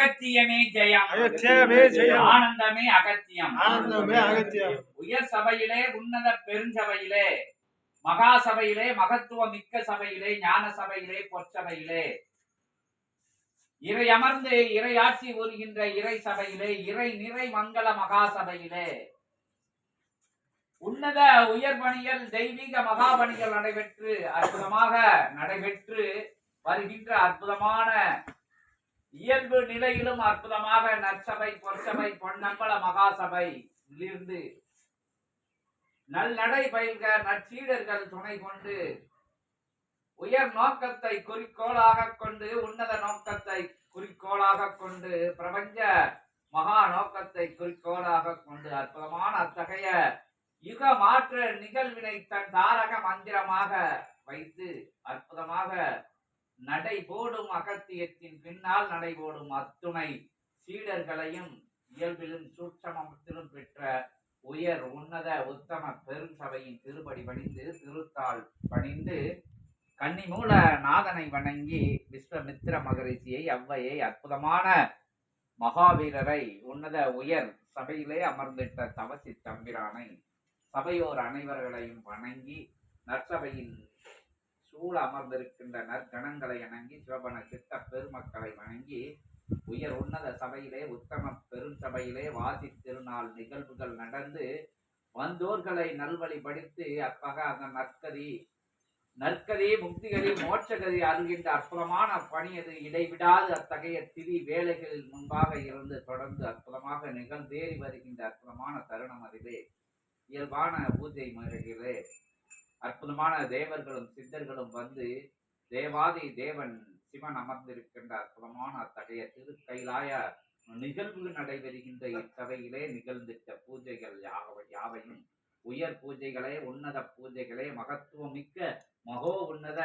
அகத்தியமே ஜெயம். அகத்தியமே ஜெயம். ஆனந்தமே அகத்தியம். ஆனந்தமே அகத்தியம். உயர் சபையிலே உன்னத பெருஞ்சபையிலே மகா சபையிலே மகத்துவம் மிக்க சபையிலே ஞான சபையிலே பொற்சபையிலே இறை அமர்ந்து இறையாட்சி உறுகின்ற இறை சபையிலே இறை நிறை மங்கள மகா சபையிலே. உன்னத உயர்பணிகள் தெய்வீக மகாபணிகள் நடைபெற்று அற்புதமாக நடைபெற்று வருகின்ற அற்புதமான இயல்பு நிலையிலும் அற்புதமாக நற்சபை பொற்சபை பொன்னம்பல மகாசபை இருந்து நல்நடை பயில்க நற்சீடர்கள் துணை கொண்டு உயர் நோக்கத்தை குறிக்கோளாக கொண்டு உன்னத நோக்கத்தை குறிக்கோளாக கொண்டு பிரபஞ்ச மகா நோக்கத்தை குறிக்கோளாக கொண்டு அற்புதமான அத்தகைய யுக மாற்ற நிகழ்வினை தன் தாரக மந்திரமாக வைத்து அற்புதமாக நடை போடும் அகத்தியத்தின் பின்னால் நடை போடும் அத்துணை சீடர்களையும் இயல்பிலும் சூட்சமத்திலும் பெற்ற உயர் உன்னத உத்தம பெரும் சபையின் திருப்படி பணிந்து திருத்தாள் பணிந்து கன்னிமூல நாதனை வணங்கி விஸ்வமித்திர மகரிஷியை அவ்வையை அற்புதமான மகாவீரரை உன்னத உயர் சபையிலே அமர்ந்திட்ட தவசி தம்பிரானை சபையோர் அனைவர்களையும் வணங்கி நற்சபையில் சூழ அமர்ந்திருக்கின்ற நற்கணங்களை இணங்கி சிவபன சித்த பெருமக்களை வணங்கி உயர் உன்னத சபையிலே உத்தம பெருஞ்சபையிலே வாசி திருநாள் நிகழ்வுகள் நடந்து வந்தோர்களை நல்வழி படித்து அந்த நற்கதி நற்கதி முக்திகதி மோட்சகதி அருகின்ற அற்புதமான பணி அது. இடைவிடாது அத்தகைய திரி வேலைகளில் முன்பாக இருந்து தொடர்ந்து அற்புதமாக நிகழ்ந்தேறி வருகின்ற அற்புதமான தருணம் அதிலே இயல்பான பூஜை முறைகளே அற்புதமான தேவர்களும் சித்தர்களும் வந்து தேவாதி தேவன் சிவன் அமர்ந்திருக்கின்ற அற்புதமான அத்தகைய திரு கைலாய நிகழ்வு நடைபெறுகின்ற இச்சபையிலே நிகழ்ந்திட்ட பூஜைகள் யாவை யாவையும்? உயர் பூஜைகளே உன்னத பூஜைகளே மகத்துவமிக்க மகோ உன்னத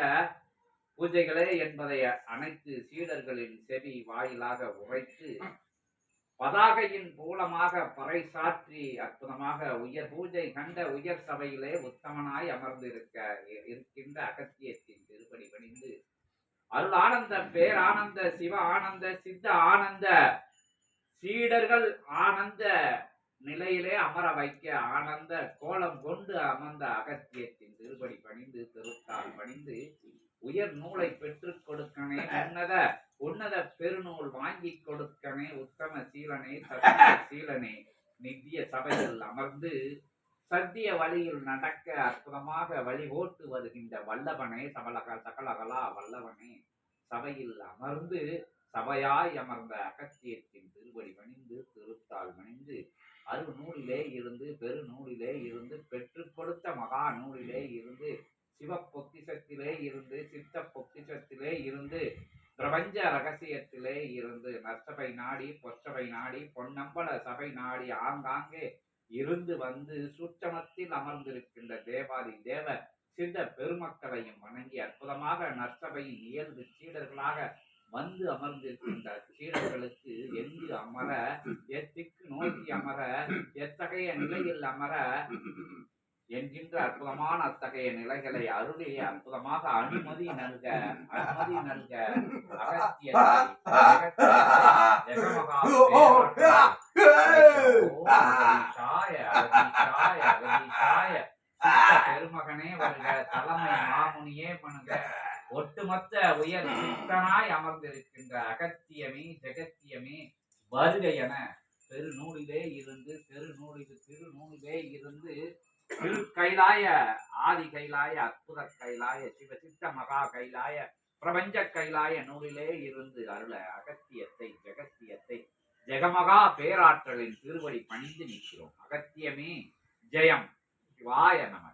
பூஜைகளே என்பதை அனைத்து சீடர்களின் செவி வாயிலாக உரைத்து பதாகையின் மூலமாக பறைசாற்றி அற்புதமாக உயர் பூஜை கண்ட உயர் சபையிலே உத்தமனாய் அமர்ந்திருக்க இருக்கின்ற அகத்தியத்தின் திருப்படி பணிந்து அருள் ஆனந்த பேரானந்த சிவ ஆனந்த சித்த ஆனந்த சீடர்கள் ஆனந்த நிலையிலே அமர வைக்க ஆனந்த கோலம் கொண்டு அமர்ந்த அகத்தியத்தின் திருப்படி பணிந்து திருத்தால் பணிந்து உயர் நூலை பெற்றுக் கொடுக்கனே உன்னத உன்னத பெருநூல் வாங்கி கொடுக்கனே உத்தம சீலனே சத்திய சீலனே. நித்திய சபையில் அமர்ந்து சத்திய வழியில் நடக்க அற்புதமாக வழிகோட்டு வருகின்ற வல்லவனே சபலக சகலகலா வல்லவனே. சபையில் அமர்ந்து சபையாய் அமர்ந்த அகத்தியத்தின் திருவடி மணிந்து திருத்தால் மணிந்து அரு நூலிலே இருந்து பெரு நூலிலே இருந்து பெற்றுக் கொடுத்த மகா நூலிலே இருந்து சிவப்பு பொக்கிஷத்திலே இருந்து சித்த பொக்கிஷத்திலே இருந்து பிரபஞ்ச ரகசியத்திலே இருந்து நற்சபை நாடி பொச்சபை நாடி பொன்னம்பல சபை நாடி ஆங்காங்கே இருந்து வந்து சூட்சமத்தில் அமர்ந்திருக்கின்ற தேவாதி தேவ சித்த பெருமக்களையும் வணங்கி அற்புதமாக நற்சபையின் இயல்பு சீடர்களாக வந்து அமர்ந்திருக்கின்ற சீடர்களுக்கு எங்கு அமர எத்திக்கு நோக்கி அமர எத்தகைய நிலையில் அமர என்கின்ற அற்புதமான அத்தகைய நிலைகளை அருளி அற்புதமாக அனுமதி நல்க அனுமதி நல்க. அகத்திய பெருமகனே வருக தலைமை மாமுனியே பண்ணுங்க ஒட்டுமொத்த உயர் சித்தனாய் அமர்ந்திருக்கின்ற அகத்தியமே ஜெகத்தியமே வருக என. பெருநூலிலே இருந்து பெருநூலில் திருநூலிலே இருந்து திரு கைலாய ஆதி கைலாய அற்புத கைலாய சிவசித்த மகா கைலாய பிரபஞ்ச கைலாய நூலிலே இருந்து அருள அகத்தியத்தை ஜெகத்தியத்தை ஜெகமகா பேராற்றலின் திருவடி பணிந்து நிற்கிறோம். அகத்தியமே ஜெயம். சிவாய நமக.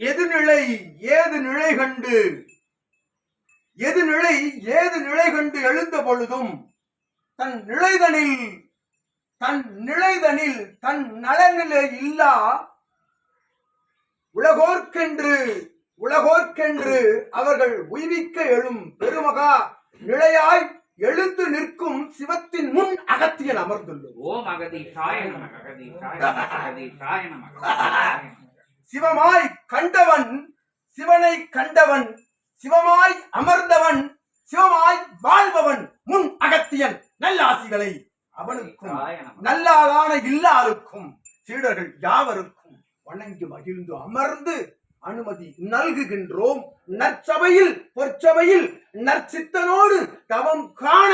எது நிலை ஏது நிலை கண்டு எது நிலை ஏது நிலை கண்டு எழுந்த பொழுதும் தன் நிலைதனில் தன் நிலைதனில் தன் நலனிலே இல்லா உலகோர்க்கென்று உலகோர்க்கென்று அவர்கள் உய்விக்க எழும் பெருமகா நிலையாய் எழுந்து நிற்கும் சிவத்தின் முன் அகத்தியன் அமர்ந்துள்ளது ஓம் நமக. சிவமாய் கண்டவன் சிவனை கண்டவன் சிவமாய் அமர்ந்தவன் சிவமாய் வாழ்பவன் முன் அகத்தியன் நல்லாசிகளை அவனுக்கும் சிவாய நமः. நல்லாதான இல்லாருக்கும் சீடர்கள் யாவருக்கும் வணங்கி மகிழ்ந்து அமர்ந்து அனுமதி நல்குகின்றோம் நற்சபையில் பொற்சபையில் நற்சித்தனோடு தவம் காண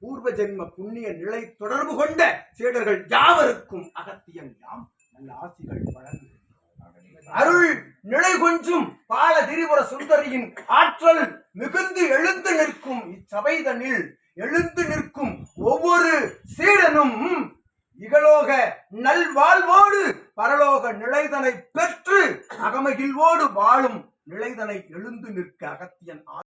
பூர்வ ஜென்ம புண்ணிய நிலை தொடர்பு கொண்ட சீடர்கள் யாவருக்கும் அகத்தியன் யாம் நல்ல ஆசிகள் வழங்குகின்றோம் அருள் நிலை கொஞ்சும் பால திரிபுர சுந்தரியின் ஆற்றல் மிகுந்து எழுந்து நிற்கும் இச்சபைதனில் எழுந்து நிற்கும் ஒவ்வொரு சீடனும்